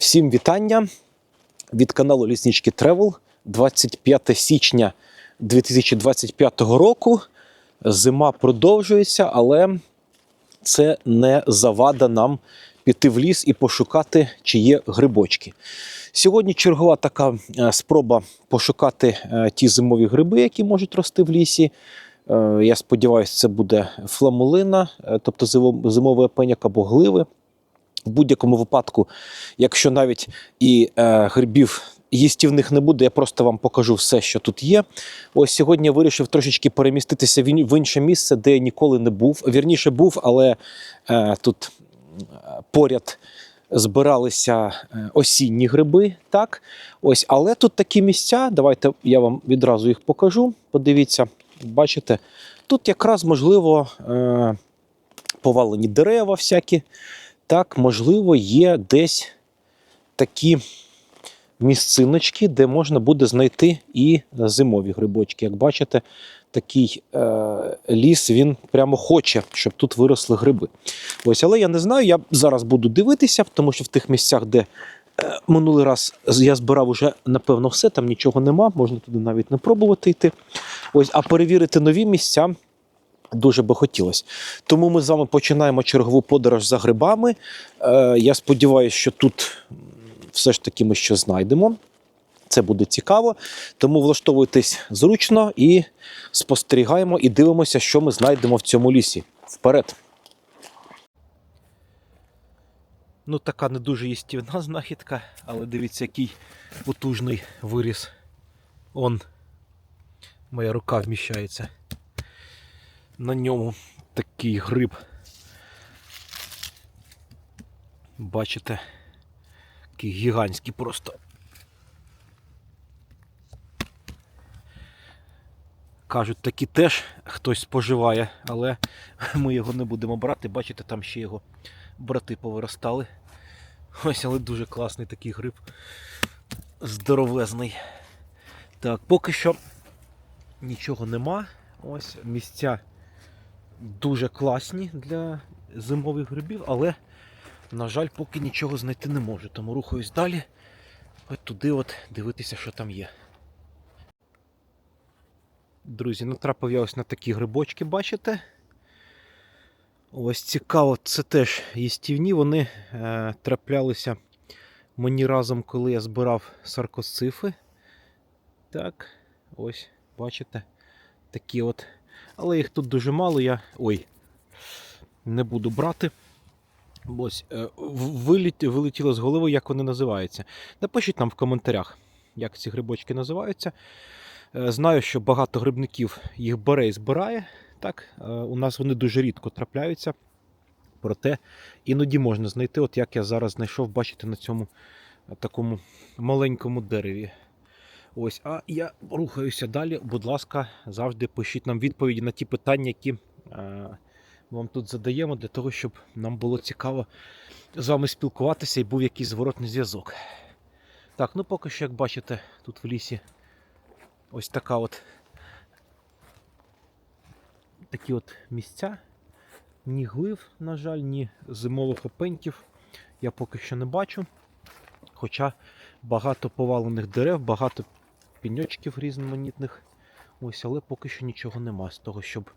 Всім вітання від каналу Ліснички Тревел. 25 січня 2025 року. Зима продовжується, але це не завада нам піти в ліс і пошукати, чи є грибочки. Сьогодні чергова така е, спроба пошукати е, ті зимові гриби, які можуть рости в лісі. Е, Я сподіваюся, це буде фламулина, тобто зимо- зимовий пеняк або гливи. В будь-якому випадку, якщо навіть і е, грибів їстівних не буде, я просто вам покажу все, що тут є. Ось сьогодні я вирішив трошечки переміститися в інше місце, де я ніколи не був. Вірніше був, але е, тут е, поряд збиралися е, осінні гриби. Так? Ось, але тут такі місця. Давайте я вам відразу їх покажу. Подивіться, бачите, тут якраз можливо е, повалені дерева всякі. Так, можливо, є десь такі місциночки, де можна буде знайти і зимові грибочки. Як бачите, такий е, ліс він прямо хоче, щоб тут виросли гриби. Ось, але я не знаю, я зараз буду дивитися, тому що в тих місцях, де е, минулий раз я збирав уже, напевно, все, там нічого нема, можна туди навіть не пробувати йти. Ось, а перевірити нові місця. Дуже би хотілося. Тому ми з вами починаємо чергову подорож за грибами. Е, я сподіваюся, що тут все ж таки ми щось знайдемо. Це буде цікаво. Тому влаштовуйтесь зручно і спостерігаємо і дивимося, що ми знайдемо в цьому лісі. Вперед! Ну, така не дуже їстівна знахідка, але дивіться, який потужний виріс. Он моя рука вміщається на ньому такий гриб. Бачите, який гігантський просто. Кажуть, такі теж хтось споживає, але ми його не будемо брати. Бачите, там ще його брати повиростали. Ось, але дуже класний такий гриб. Здоровезний. Так, поки що нічого нема. Ось місця дуже класні для зимових грибів, але, на жаль, поки нічого знайти не можу. Тому рухаюсь далі. От туди от дивитися, що там є. Друзі, натрапив я ось на такі грибочки, бачите? Ось цікаво, це теж їстівні. Вони е, траплялися мені разом, коли я збирав саркоцифи. Так, ось, бачите, такі от. Але їх тут дуже мало, я. Ой, не буду брати. Ось, е, виліт, вилетіло з голови, як вони називаються. Напишіть нам в коментарях, як ці грибочки називаються. Е, Знаю, що багато грибників їх бере і збирає. Так, е, у нас вони дуже рідко трапляються. Проте іноді можна знайти, от як я зараз знайшов, бачите, на цьому такому маленькому дереві. Ось, а я рухаюся далі. Будь ласка, завжди пишіть нам відповіді на ті питання, які е, вам тут задаємо, для того, щоб нам було цікаво з вами спілкуватися і був якийсь зворотний зв'язок. Так, ну поки що, як бачите, тут в лісі ось така от такі от місця. Ні глив, на жаль, ні зимових опеньків я поки що не бачу. Хоча багато повалених дерев, багато піньочків різноманітних. Ось, але поки що нічого нема з того, щоб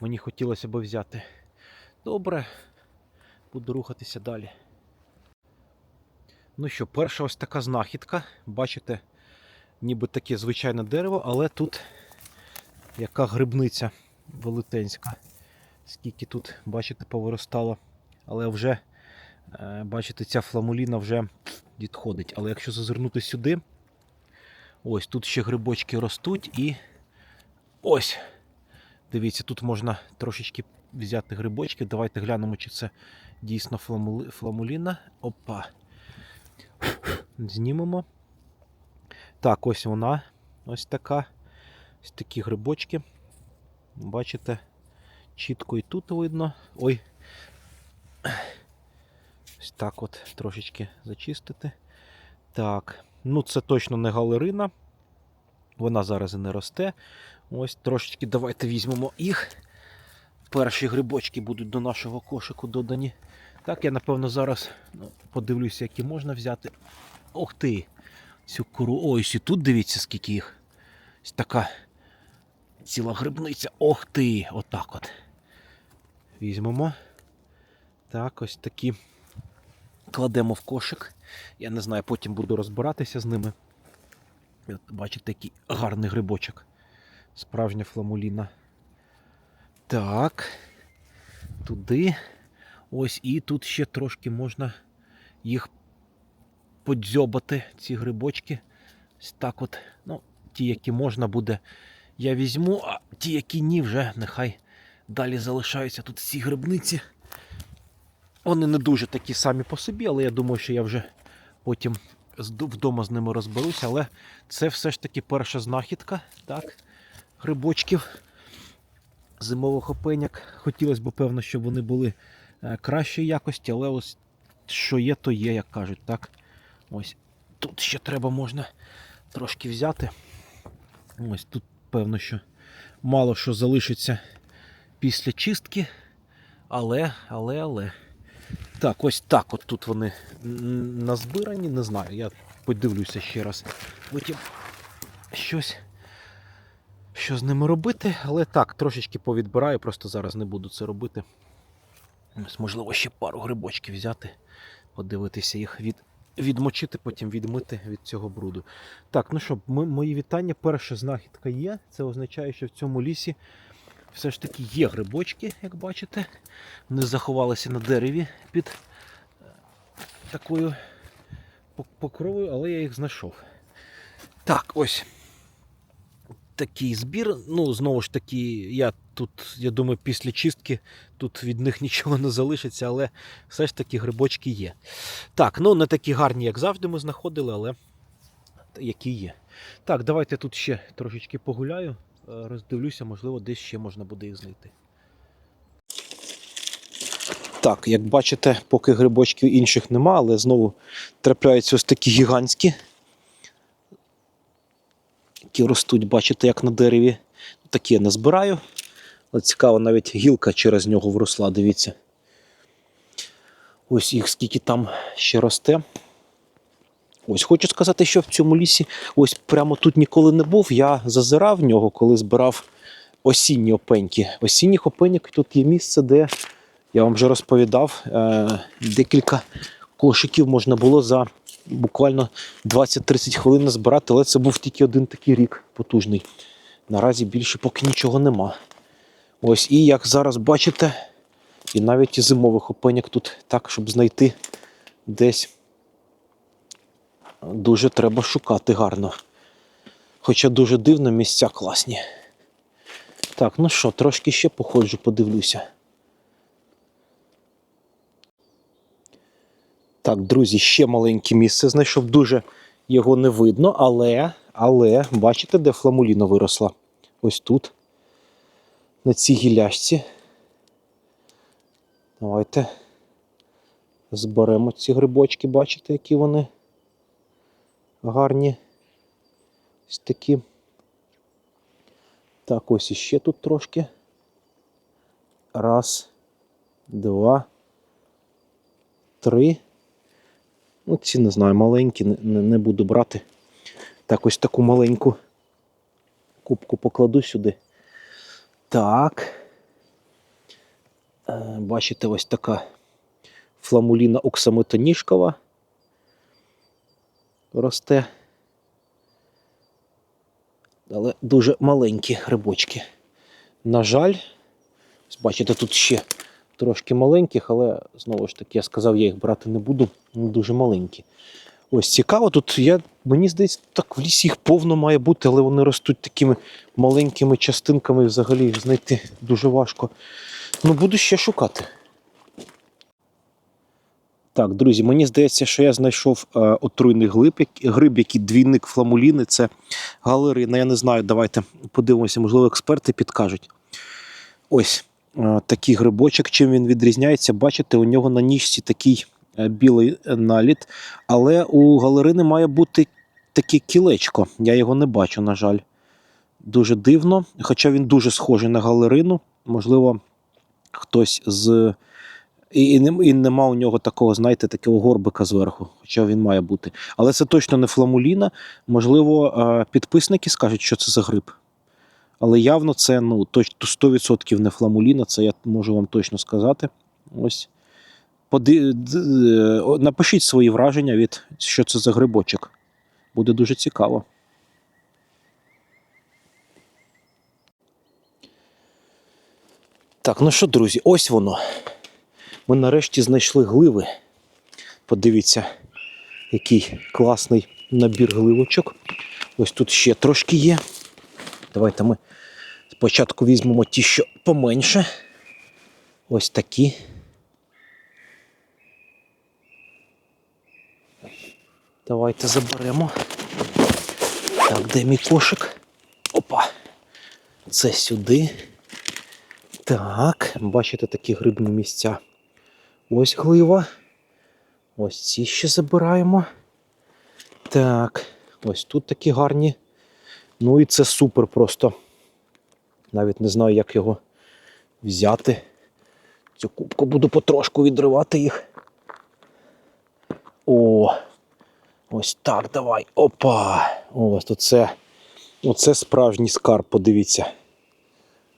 мені хотілося б взяти. Добре, буду рухатися далі. Ну що, перша ось така знахідка. Бачите, ніби таке звичайне дерево, але тут яка грибниця велетенська. Скільки тут, бачите, повиростало. Але вже, е, бачите, ця фламуліна вже відходить. Але якщо зазирнути сюди, ось тут ще грибочки ростуть і ось. Дивіться, тут можна трошечки взяти грибочки. Давайте глянемо, чи це дійсно фламуліна. Опа. Знімемо. Так, ось вона. Ось така. Ось такі грибочки. Бачите, чітко і тут видно. Ой. Ось так от трошечки зачистити. Так, ну це точно не галерина. Вона зараз і не росте. Ось трошечки давайте візьмемо їх. Перші грибочки будуть до нашого кошику додані. Так, я напевно зараз ну, подивлюся, які можна взяти. Ох ти! Цю куру. Ось і тут дивіться, скільки їх. Ось така ціла грибниця. Ох ти! Отак от. Візьмемо. Так, ось такі. Кладемо в кошик. Я не знаю, потім буду розбиратися з ними. От, бачите, який гарний грибочок. Справжня фламуліна. Так. Туди. Ось і тут ще трошки можна їх подзьобати, ці грибочки. Ось так от. Ну, ті, які можна буде, я візьму, а ті, які ні, вже нехай далі залишаються тут ці грибниці. Вони не дуже такі самі по собі, але я думаю, що я вже потім вдома з ними розберуся. Але це все ж таки перша знахідка, так, грибочків зимових опеняк. Хотілося б, певно, щоб вони були е, кращої якості, але ось що є, то є, як кажуть, так. Ось тут ще треба можна трошки взяти. Ось тут, певно, що мало що залишиться після чистки. Але, але, але. Так, ось так от тут вони назбирані, не знаю. Я подивлюся ще раз. Потім щось. Що з ними робити, але так, трошечки повідбираю, просто зараз не буду це робити. Ось, можливо, ще пару грибочків взяти, подивитися їх від, відмочити, потім відмити від цього бруду. Так, ну що, мої вітання. Перша знахідка є. Це означає, що в цьому лісі все ж таки є грибочки, як бачите. Вони заховалися на дереві під е, такою покровою, але я їх знайшов. Так, ось такий збір. Ну, знову ж таки, я тут, я думаю, після чистки тут від них нічого не залишиться, але все ж таки грибочки є. Так, ну не такі гарні, як завжди, ми знаходили, але які є. Так, давайте тут ще трошечки погуляю, роздивлюся, можливо, десь ще можна буде їх знайти. Так, як бачите, поки грибочків інших нема, але знову трапляються ось такі гігантські, які ростуть, бачите, як на дереві. Такі я не збираю. Але цікаво, навіть гілка через нього вросла, дивіться. Ось їх скільки там ще росте. Ось хочу сказати, що в цьому лісі ось прямо тут ніколи не був. Я зазирав в нього, коли збирав осінні опеньки. Осінніх опеньок тут є місце, де я вам вже розповідав, е, декілька кошиків можна було за буквально 20-30 хвилин збирати, але це був тільки один такий рік потужний. Наразі більше поки нічого нема. Ось і як зараз бачите, і навіть і зимових опеньок тут так, щоб знайти десь дуже треба шукати гарно. Хоча дуже дивно, місця класні. Так, ну що, трошки ще походжу, подивлюся. Так, друзі, ще маленьке місце знайшов. Дуже його не видно, але, але бачите, де фламуліна виросла? Ось тут. На цій гіляшці. Давайте зберемо ці грибочки, бачите, які вони гарні. Ось такі. Так, ось іще тут трошки. Раз, два, три. Ну, ці не знаю, маленькі, не, не, буду брати. Так, ось таку маленьку кубку покладу сюди. Так. Е, Бачите, ось така фламуліна оксамитоніжкова росте. Але дуже маленькі грибочки. На жаль, бачите, тут ще трошки маленьких, але знову ж таки я сказав, я їх брати не буду, вони дуже маленькі. Ось цікаво, тут я, мені здається, так в лісі їх повно має бути, але вони ростуть такими маленькими частинками, взагалі їх знайти дуже важко. Ну, буду ще шукати. Так, друзі, мені здається, що я знайшов е, отруйний глиб, гриб, який двійник фламуліни. Це галерина. Я не знаю, давайте подивимося, можливо, експерти підкажуть. Ось е, такий грибочок. Чим він відрізняється? Бачите, у нього на ніжці такий е, білий наліт, але у галерини має бути таке кілечко. Я його не бачу, на жаль. Дуже дивно. Хоча він дуже схожий на галерину. Можливо, хтось з І, і, нем- і нема у нього такого, знаєте, такого горбика зверху, хоча він має бути. Але це точно не фламуліна. Можливо, е, підписники скажуть, що це за гриб. Але явно це ну, точно 100% не фламуліна, це я можу вам точно сказати. Ось. Поди... е, Напишіть свої враження від що це за грибочок. Буде дуже цікаво. Так, ну що, друзі, ось воно. Ми нарешті знайшли гливи. Подивіться, який класний набір гливочок. Ось тут ще трошки є. Давайте ми спочатку візьмемо ті, що поменше. Ось такі. Давайте заберемо. Так, де мій кошик? Опа. Це сюди. Так, бачите такі грибні місця. Ось глива. Ось ці ще забираємо. Так, ось тут такі гарні. Ну і це супер просто. Навіть не знаю, як його взяти. Цю кубку буду потрошку відривати їх. О! Ось так, давай. Опа! Ось тут це. Оце справжній скарб, подивіться.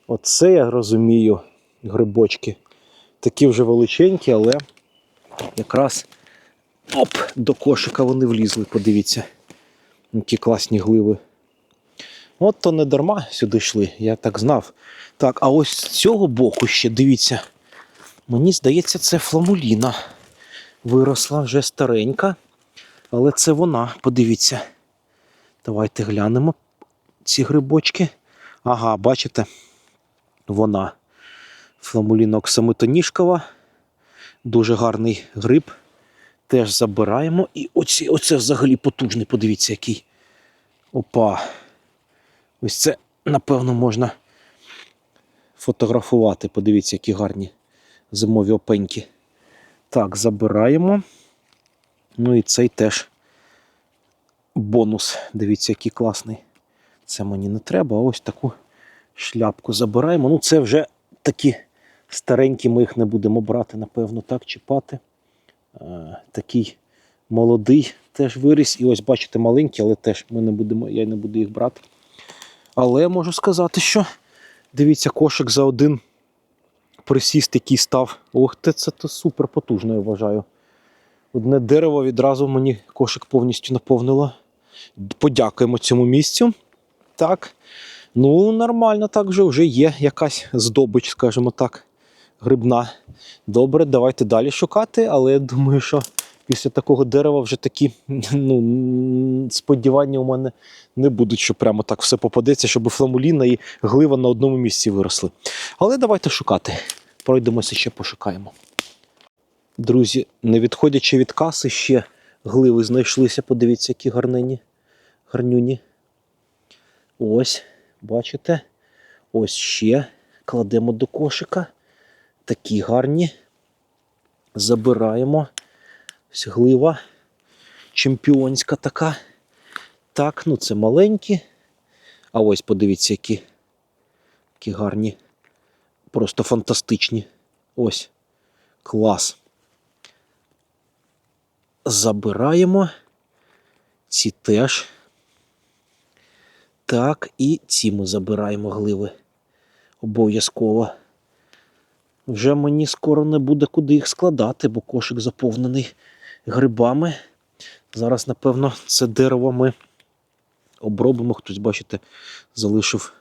Оце я розумію, грибочки. Такі вже величенькі, але якраз оп, до кошика вони влізли, подивіться. Які класні гливи. От то не дарма сюди йшли, я так знав. Так, а ось з цього боку ще дивіться. Мені здається, це фламуліна. Виросла вже старенька. Але це вона, подивіться. Давайте глянемо ці грибочки. Ага, бачите, вона. Фламуліна оксамитоніжкова. Дуже гарний гриб. Теж забираємо. І оці, оце взагалі потужний, подивіться, який. Опа. Ось це, напевно, можна фотографувати. Подивіться, які гарні зимові опеньки. Так, забираємо. Ну і цей теж бонус. Дивіться, який класний. Це мені не треба. А ось таку шляпку забираємо. Ну, це вже такі старенькі, ми їх не будемо брати, напевно, так, чіпати. Е, такий молодий теж виріс. І ось, бачите, маленький, але теж ми не будемо, я не буду їх брати. Але можу сказати, що дивіться, кошик за один присіст, який став. Ох, це, це то супер потужно, я вважаю. Одне дерево відразу мені кошик повністю наповнило. Подякуємо цьому місцю. Так. Ну, нормально, так вже вже є якась здобич, скажімо так, грибна. Добре, давайте далі шукати, але я думаю, що після такого дерева вже такі ну, сподівання у мене не будуть, що прямо так все попадеться, щоб фламуліна і глива на одному місці виросли. Але давайте шукати. Пройдемося ще пошукаємо. Друзі, не відходячи від каси, ще гливи знайшлися. Подивіться, які гарнині, гарнюні. Ось, бачите? Ось ще кладемо до кошика. Такі гарні. Забираємо. Ось глива. Чемпіонська така. Так, ну це маленькі. А ось подивіться, які, які гарні. Просто фантастичні. Ось. Клас. Забираємо. Ці теж. Так, і ці ми забираємо гливи. Обов'язково. Вже мені скоро не буде куди їх складати, бо кошик заповнений грибами. Зараз, напевно, це дерево ми обробимо. Хтось, бачите, залишив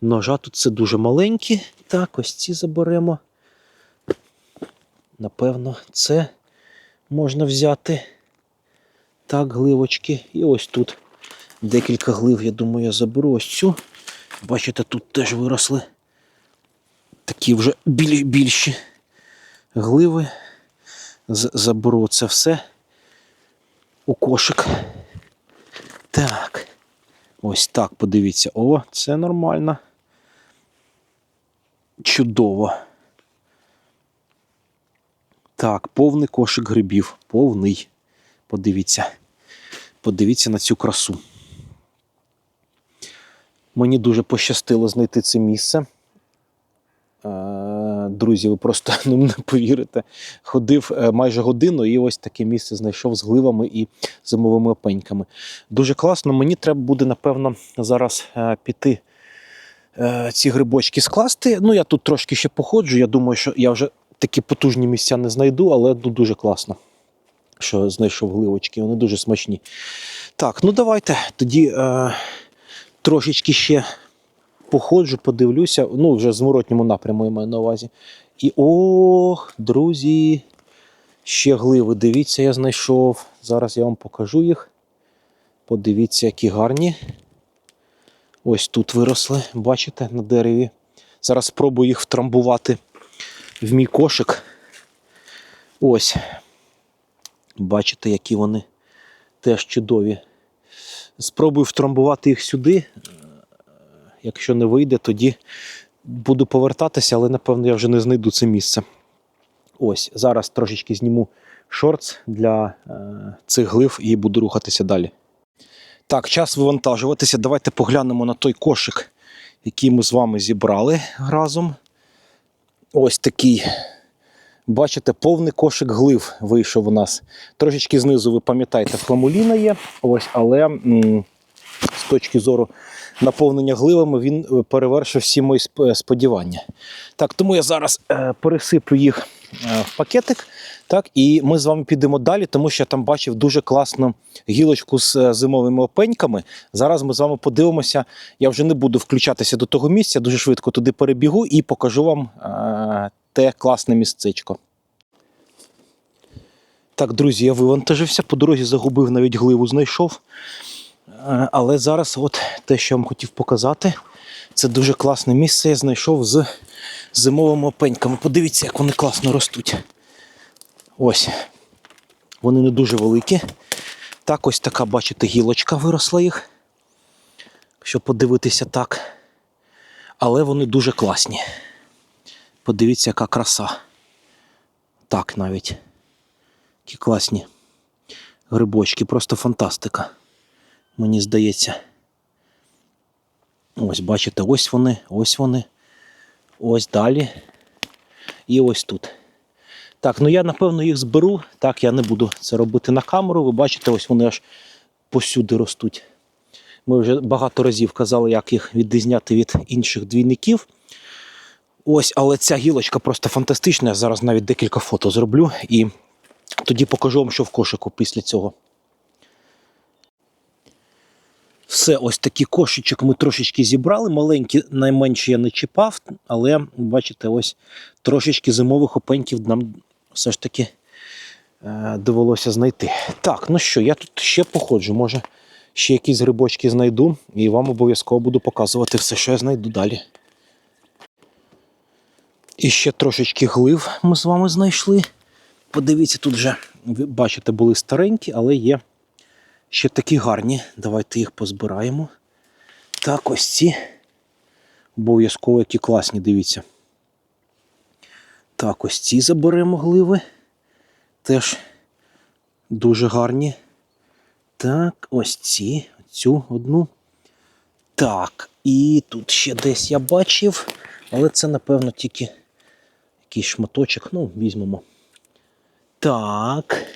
ножа. Тут це дуже маленькі. Так, ось ці заберемо. Напевно, це можна взяти. Так, гливочки. І ось тут декілька глив, я думаю, я заберу ось цю. Бачите, тут теж виросли такі вже білі, більші гливи. Заберу це все у кошик. Так. Ось так, подивіться. О, це нормально. Чудово. Так, повний кошик грибів. Повний. Подивіться. Подивіться на цю красу. Мені дуже пощастило знайти це місце. Е, друзі, ви просто ну, не повірите. Ходив е, майже годину і ось таке місце знайшов з гливами і зимовими опеньками. Дуже класно. Мені треба буде, напевно, зараз е, піти ці грибочки скласти. Ну, я тут трошки ще походжу. Я думаю, що я вже такі потужні місця не знайду, але ну, дуже класно, що знайшов гливочки. Вони дуже смачні. Так, ну давайте тоді е, трошечки ще походжу, подивлюся. Ну, вже в зворотньому напряму я маю на увазі. І ох, друзі, ще гливи. Дивіться, я знайшов. Зараз я вам покажу їх. Подивіться, які гарні. Ось тут виросли, бачите, на дереві. Зараз спробую їх втрамбувати в мій кошик. Ось. Бачите, які вони теж чудові. Спробую втрамбувати їх сюди. Якщо не вийде, тоді буду повертатися, але напевно я вже не знайду це місце. Ось, зараз трошечки зніму шортс для е, цих глив і буду рухатися далі. Так, час вивантажуватися. Давайте поглянемо на той кошик, який ми з вами зібрали разом. Ось такий. Бачите, повний кошик глив вийшов у нас. Трошечки знизу, ви пам'ятаєте, фламуліна є. Ось, але м, з точки зору наповнення гливами він е, перевершив всі мої сподівання. Так, тому я зараз е, пересиплю їх е, в пакетик. Так, і ми з вами підемо далі, тому що я там бачив дуже класну гілочку з е, зимовими опеньками. Зараз ми з вами подивимося. Я вже не буду включатися до того місця, дуже швидко туди перебігу і покажу вам е, те класне місцечко. Так, друзі, я вивантажився, по дорозі загубив, навіть гливу знайшов. Е, Але зараз, от те, що я вам хотів показати, це дуже класне місце. Я знайшов з зимовими опеньками. Подивіться, як вони класно ростуть. Ось. Вони не дуже великі. Так, ось така, бачите, гілочка виросла їх. Щоб подивитися так. Але вони дуже класні. Подивіться, яка краса. Так навіть. Які класні грибочки, просто фантастика. Мені здається. Ось, бачите, ось вони, ось вони. Ось далі. І ось тут. Так, ну я напевно їх зберу. Так, я не буду це робити на камеру. Ви бачите, ось вони аж посюди ростуть. Ми вже багато разів казали, як їх відрізняти від інших двійників. Ось, але ця гілочка просто фантастична. Я зараз навіть декілька фото зроблю і тоді покажу вам, що в кошику після цього. Все, ось такий кошечок ми трошечки зібрали. Маленькі, найменші я не чіпав, але бачите, ось трошечки зимових опеньків нам все ж таки е, довелося знайти. Так, ну що, я тут ще походжу. Може, ще якісь грибочки знайду, і вам обов'язково буду показувати все, що я знайду далі. І ще трошечки глив ми з вами знайшли. Подивіться, тут вже, бачите, були старенькі, але є ще такі гарні. Давайте їх позбираємо. Так, ось ці. Обов'язково які класні, дивіться. Так, ось ці заберемо гливи. Теж дуже гарні. Так, ось ці. Цю одну. Так, і тут ще десь я бачив, але це, напевно, тільки якийсь шматочок. Ну, візьмемо. Так.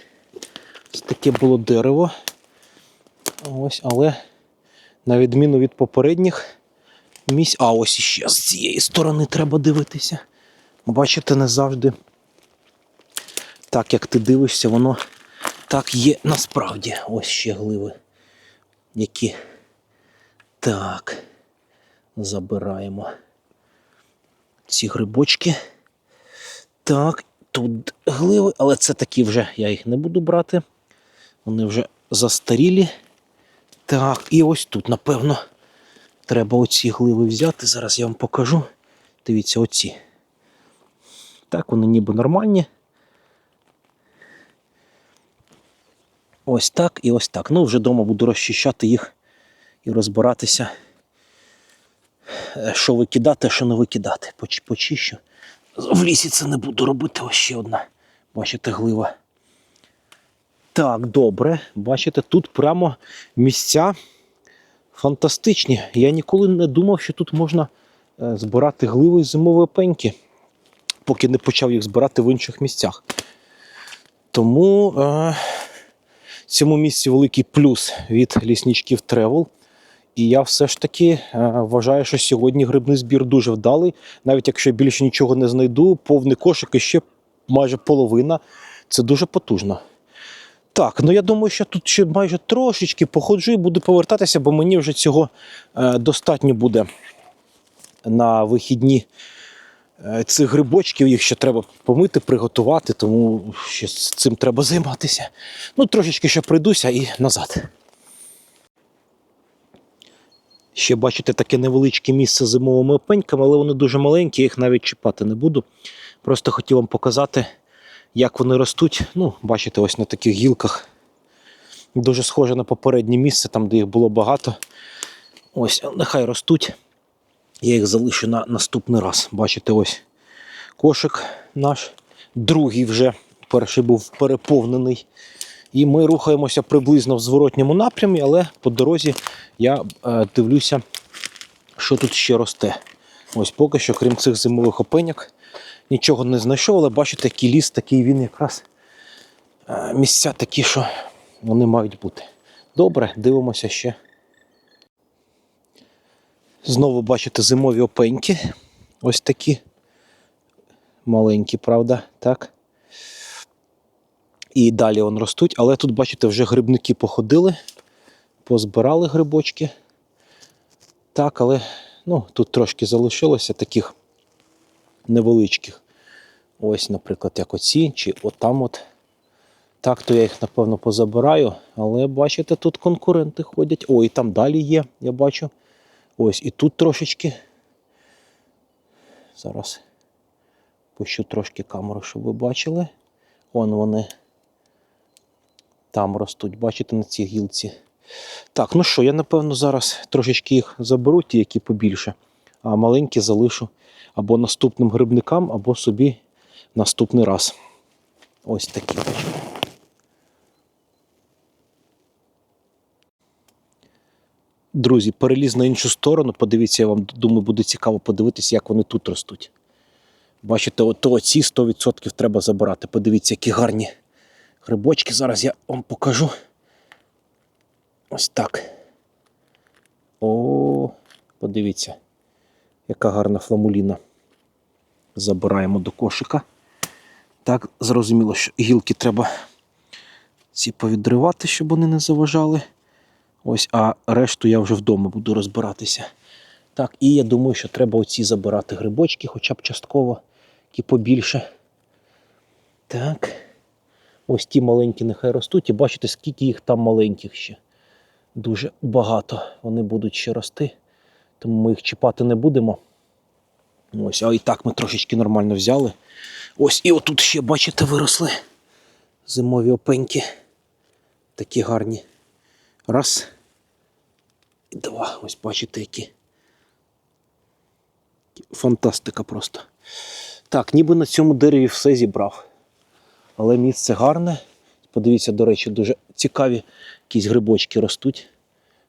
Ось таке було дерево. Ось, але на відміну від попередніх місць. А ось іще з цієї сторони треба дивитися. Бачите, не завжди так, як ти дивишся, воно так є насправді. Ось ще гливи. Які. Так. Забираємо ці грибочки. Так, тут гливи, але це такі вже я їх не буду брати. Вони вже застарілі. Так, і ось тут, напевно, треба оці гливи взяти. Зараз я вам покажу. Дивіться, оці. Так, вони ніби нормальні. Ось так і ось так. Ну, вже вдома буду розчищати їх і розбиратися, е, що викидати, а що не викидати. Почищу. В лісі це не буду робити. Ось ще одна. Бачите, глива. Так, добре. Бачите, тут прямо місця фантастичні. Я ніколи не думав, що тут можна е, збирати гливи з зимової пеньки. поки не почав їх збирати в інших місцях. Тому е, цьому місці великий плюс від лісничків Travel. І я все ж таки е, вважаю, що сьогодні грибний збір дуже вдалий. Навіть якщо більше нічого не знайду, повний кошик і ще майже половина. Це дуже потужно. Так, ну я думаю, що тут ще майже трошечки походжу і буду повертатися, бо мені вже цього е, достатньо буде на вихідні е, цих грибочків. Їх ще треба помити, приготувати, тому ще цим треба займатися. Ну, трошечки ще пройдуся і назад. Ще бачите таке невеличке місце з зимовими опеньками, але вони дуже маленькі, їх навіть чіпати не буду. Просто хотів вам показати, як вони ростуть. Ну, бачите, ось на таких гілках. Дуже схоже на попереднє місце, там, де їх було багато. Ось, нехай ростуть. Я їх залишу на наступний раз. Бачите, ось кошик наш, другий вже. Перший був переповнений. І ми рухаємося приблизно в зворотньому напрямі, але по дорозі я е, дивлюся, що тут ще росте. Ось поки що, крім цих зимових опеняк, нічого не знайшов, але бачите, який ліс, такий він якраз е, місця такі, що вони мають бути. Добре, дивимося ще. Знову бачите зимові опеньки. Ось такі. Маленькі, правда? Так. І далі вони ростуть, але тут, бачите, вже грибники походили, позбирали грибочки. Так, але ну, тут трошки залишилося таких невеличких. Ось, наприклад, як оці, чи отам от. Так, то я їх, напевно, позабираю, але бачите, тут конкуренти ходять. О, і там далі є, я бачу. Ось і тут трошечки. Зараз пущу трошки камеру, щоб ви бачили. Вон вони там ростуть, бачите, на цій гілці. Так, ну що, я напевно зараз трошечки їх заберу, ті, які побільше, а маленькі залишу або наступним грибникам, або собі наступний раз. Ось такі. Друзі, переліз на іншу сторону. Подивіться, я вам думаю, буде цікаво подивитися, як вони тут ростуть. Бачите, ото оці 100% треба забирати. Подивіться, які гарні грибочки. Зараз я вам покажу. Ось так. О, подивіться, яка гарна фламуліна. Забираємо до кошика. Так, зрозуміло, що гілки треба ці повідривати, щоб вони не заважали. Ось, а решту я вже вдома буду розбиратися. Так, і я думаю, що треба оці забирати грибочки, хоча б частково, які побільше. Так. Ось ті маленькі нехай ростуть. І бачите, скільки їх там маленьких ще. Дуже багато вони будуть ще рости. Тому ми їх чіпати не будемо. Ось, а і так ми трошечки нормально взяли. Ось і отут ще, бачите, виросли зимові опеньки. Такі гарні. Раз. І два. Ось бачите, які. Фантастика просто. Так, ніби на цьому дереві все зібрав. Але місце гарне. Подивіться, до речі, дуже цікаві якісь грибочки ростуть.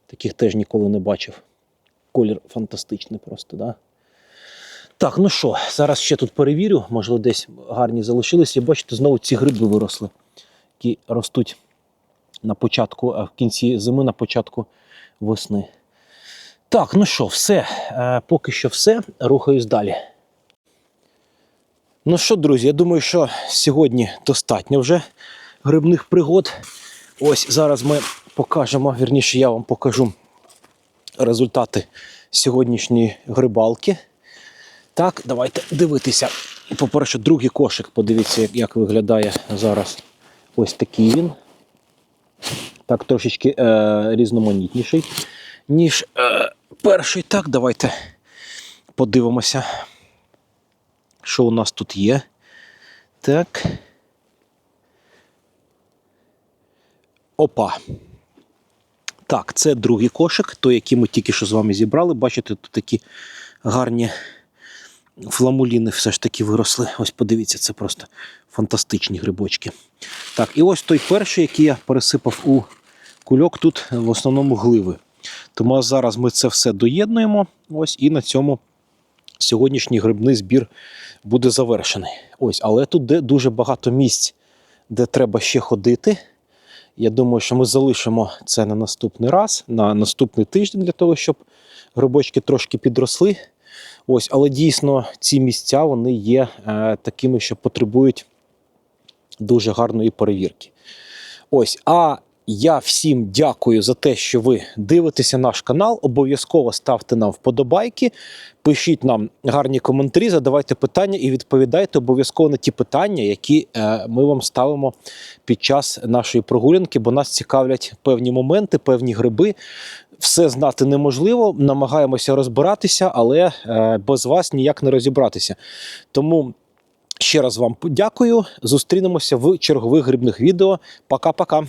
Таких теж ніколи не бачив. Колір фантастичний просто, да? Так, ну що, зараз ще тут перевірю, можливо, десь гарні залишилися. І бачите, знову ці гриби виросли, які ростуть на початку, в кінці зими, на початку весни. Так, ну що, все. Е, поки що все. Рухаюсь далі. Ну що, друзі, я думаю, що сьогодні достатньо вже грибних пригод. Ось зараз ми покажемо, вірніше, я вам покажу результати сьогоднішньої грибалки. Так, давайте дивитися. По-перше, другий кошик, подивіться, як, виглядає зараз. Ось такий він. Так, трошечки е, різноманітніший, ніж е, перший. Так, давайте подивимося, що у нас тут є. Так. Опа. Так, це другий кошик, той, який ми тільки що з вами зібрали. Бачите, тут такі гарні фламуліни все ж таки виросли. Ось подивіться, це просто фантастичні грибочки. Так, і ось той перший, який я пересипав у кульок, тут в основному гливи. Тому зараз ми це все доєднуємо. Ось і на цьому сьогоднішній грибний збір буде завершений. Ось, але тут де дуже багато місць, де треба ще ходити. Я думаю, що ми залишимо це на наступний раз, на наступний тиждень для того, щоб грибочки трошки підросли. Ось, але дійсно ці місця вони є е, такими, що потребують дуже гарної перевірки. Ось, а я всім дякую за те, що ви дивитеся наш канал. Обов'язково ставте нам вподобайки, пишіть нам гарні коментарі, задавайте питання і відповідайте обов'язково на ті питання, які е, ми вам ставимо під час нашої прогулянки, бо нас цікавлять певні моменти, певні гриби. Все знати неможливо, намагаємося розбиратися, але е, без вас ніяк не розібратися. Тому ще раз вам дякую. Зустрінемося в чергових грибних відео. Пока-пока.